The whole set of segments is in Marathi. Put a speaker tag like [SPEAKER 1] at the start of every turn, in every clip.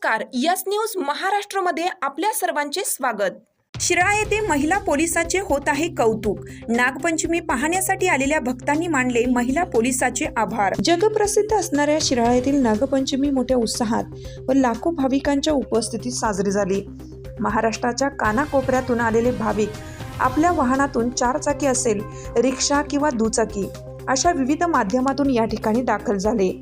[SPEAKER 1] नमस्कार. यस न्यूज महाराष्ट्रमध्ये आपल्या सर्वांचे स्वागत. शिराळा येथे महिला पोलिसाचे होत आहे कौतुक. नागपंचमी पाहण्यासाठी आलेल्या भक्तांनी मानले महिला पोलिसाचे आभार. जगप्रसिद्ध असणाऱ्या शिराळा येथील नागपंचमी मोठ्या उत्साहात व लाखो भाविकांच्या उपस्थितीत साजरी झाली. महाराष्ट्राच्या कानाकोपऱ्यातून आलेले भाविक आपल्या वाहनातून चारचाकी असेल रिक्षा किंवा दुचाकी अशा विविध माध्यमातून या ठिकाणी दाखल झाले.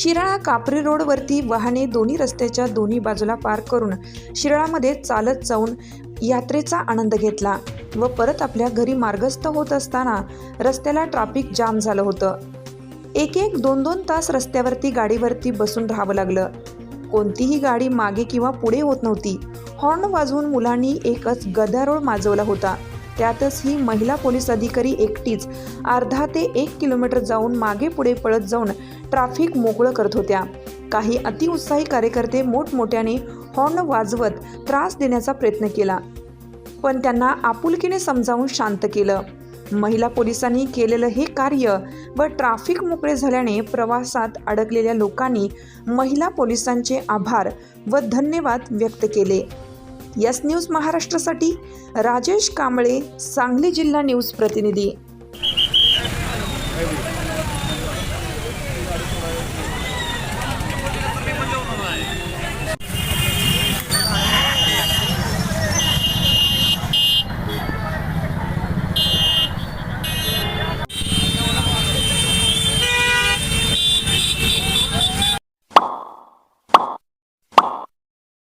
[SPEAKER 1] शिराळा कापरी रोडवरती वाहने दोन्ही रस्त्याच्या दोन्ही बाजूला पार्क करून शिराळामध्ये चालत जाऊन यात्रेचा आनंद घेतला व परत आपल्या घरी मार्गस्थ होत असताना रस्त्याला ट्रॅफिक जाम झालं होतं. एक एक दोन दोन तास रस्त्यावरती गाडीवरती बसून राहावं लागलं. कोणतीही गाडी मागे किंवा पुढे होत नव्हती. हॉर्न वाजवून मुलांनी एकच गदारोळ माजवला होता. त्यातच ही महिला पोलीस अधिकारी एकटीच अर्धा ते एक किलोमीटर जाऊन मागे पुढे पळत जाऊन ट्रॅफिक मोकळं करत होत्या. काही अतिउत्साही कार्यकर्ते मोठमोठ्याने हॉर्न वाजवत त्रास देण्याचा प्रयत्न केला. पण त्यांना आपुलकीने समजावून शांत केलं. महिला पोलिसांनी केलेलं हे कार्य व ट्रॅफिक मोकळे झाल्याने प्रवासात अडकलेल्या लोकांनी महिला पोलिसांचे आभार व धन्यवाद व्यक्त केले. यस न्यूज महाराष्ट्रासाठी राजेश कांबळे सांगली जिल्हा न्यूज प्रतिनिधी.